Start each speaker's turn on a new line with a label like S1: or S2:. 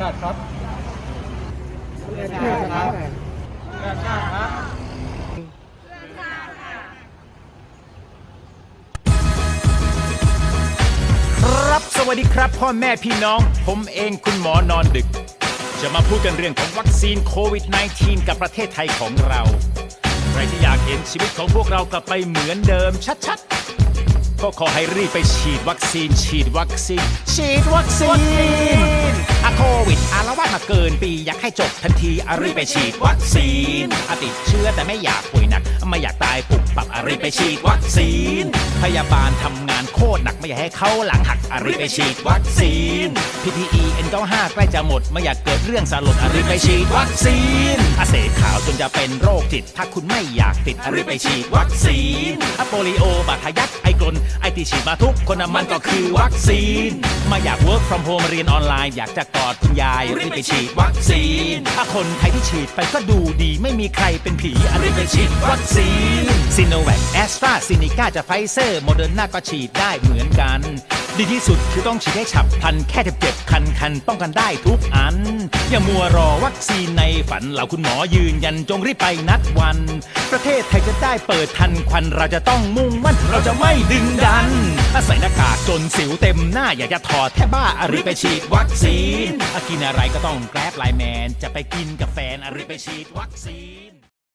S1: ชาติครับเพื่อชาติครับเพื่อชาติครับ
S2: ครับสวัสดีครับ พ่อแม่พี่น้อง ผมเองคุณหมอนอนดึก จะมาพูดกันเรื่องของวัคซีนโควิด -19 กับประเทศไทยของเรา ใครที่อยากเห็นชีวิตของพวกเรากลับไปเหมือนเดิมชัดๆ ก็ขอให้รีบไปฉีดวัคซีน ฉีดวัคซีน ฉีดวัคซีน เกินปีอยากให้จบทันทีอะรีไปฉีดวัคซีนอะติดเชื้อแต่ไม่อยากป่วยหนัก ไม่อยากตายปุบปับอะรีไปฉีดวัคซีน พยาบาลทำงานโคตรหนักไม่อยากให้เขาหลังหักอะรีไปฉีดวัคซีน PPE N95 ใกล้จะหมดไม่อยากเกิดเรื่องสลดอะรีไปฉีดวัคซีนอาเสขาวจนจะเป็นโรคจิต ถ้าคุณไม่อยากติดอะรีไปฉีดวัคซีนอะโปลิโอบาดทะยักไอกลนไอที่ฉีดมาทุกคนนะมันก็คือวัคซีน มาอยาก work from home เรียนออนไลน์อยากจะกอดคุณยายรีบไปฉีดวัคซีน ถ้าคนไทยที่ฉีดไปก็ดูดีไม่มีใครเป็นผีอะรีบไปฉีดวัคซีนซิโนแวคแอสตราซินิก้าจะไฟเซอร์โมเดอร์นาก็ฉีดได้เหมือนกัน ดีที่สุดคือต้องฉีดให้ฉับพลันแค่เจ็บๆคันๆป้องกันได้ทุกอัน อย่ามัวรอวัคซีนในฝันเหล่าคุณหมอยืนยันจงรีบไปนัดวัน ประเทศไทยจะได้เปิดทันควันเราจะต้องมุ่งมั่นเราจะไม่ดึงดันถ้าใส่หน้ากากจนสิวเต็มหน้าอยากจะถอดแทบบ้าอริไปฉีดวัคซีนกินอะไรก็ต้องแกร็บไลน์แมน จะไปกินกับแฟนอริไปฉีดวัคซีน